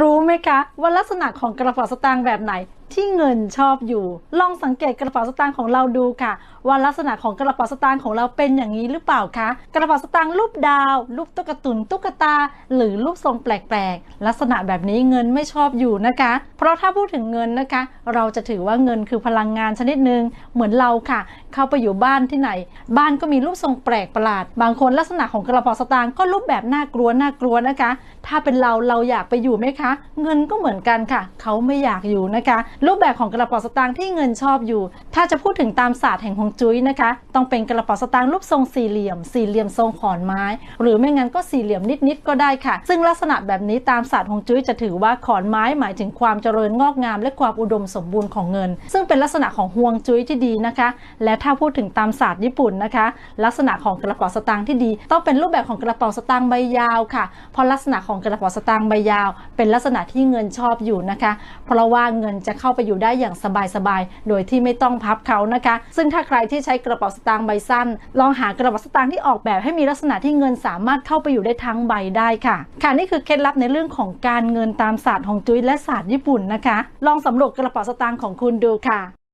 รู้ไหมคะว่าลักษณะของกระเป๋าสตางค์แบบไหนที่เงินชอบอยู่ ลองสังเกตกระเป๋าสตางค์ของเราดูค่ะ ว่าลักษณะของกระเป๋าสตางค์ของเราเป็นอย่างนี้หรือเปล่าคะ กระเป๋าสตางค์รูปดาวรูปตุ๊กตุนตุ๊กตา หรือรูปทรงแปลกๆ ลักษณะแบบนี้เงินไม่ชอบอยู่นะคะ เพราะถ้าพูดถึงเงินนะคะ เราจะถือว่าเงินคือพลังงานชนิดหนึ่งเหมือนเราค่ะ เข้าไปอยู่บ้านที่ไหน บ้านก็มีรูปทรงแปลกประหลาด บางคนลักษณะของกระเป๋าสตางค์ก็รูปแบบน่ากลัวน่ากลัวนะคะ ถ้าเป็นเราเราอยากไปอยู่ไหมคะ เงินก็เหมือนกันค่ะ เขาไม่อยากอยู่นะคะรูปแบบของกระเป๋าสตางค์ที่เงินชอบอยู่ ถ้าจะพูดถึงตามศาสตร์แห่งฮวงจุ้ยนะคะ ต้องเป็นกระเป๋าสตางค์รูปทรงสี่เหลี่ยม สี่เหลี่ยมทรงขอนไม้ หรือไม่งั้นก็สี่เหลี่ยมนิดๆก็ได้ค่ะ ซึ่งลักษณะแบบนี้ตามศาสตร์ฮวงจุ้ยจะถือว่าขอนไม้หมายถึงความเจริญงอกงาม และความอุดมสมบูรณ์ของเงิน ซึ่งเป็นลักษณะของฮวงจุ้ยที่ดีนะคะ และถ้าพูดถึงตามศาสตร์ญี่ปุ่นนะคะ ลักษณะของกระเป๋าสตางค์ที่ดี ต้องเป็นรูปแบบของกระเป๋าสตางค์ใบยาวค่ะเพราะลักษณะของกระเป๋าสตางค์ใบยาว เป็นลักษณะที่เงินชอบอยู่นะคะ เพราะว่าเงินจะเข้าไปอยู่ได้อย่างสบายๆ โดยที่ไม่ต้องพับเขานะคะ ซึ่งถ้าใครที่ใช้กระเป๋าสตางค์ใบสั้น ลองหากระเป๋าสตางค์ที่ออกแบบให้มีลักษณะที่เงินสามารถเข้าไปอยู่ได้ทั้งใบได้ค่ะ ค่ะนี่คือเคล็ดลับในเรื่องของการเงินตามศาสตร์ของจุ้ยและศาสตร์ญี่ปุ่นนะคะ ลองสำรวจกระเป๋าสตางค์ของคุณดูค่ะ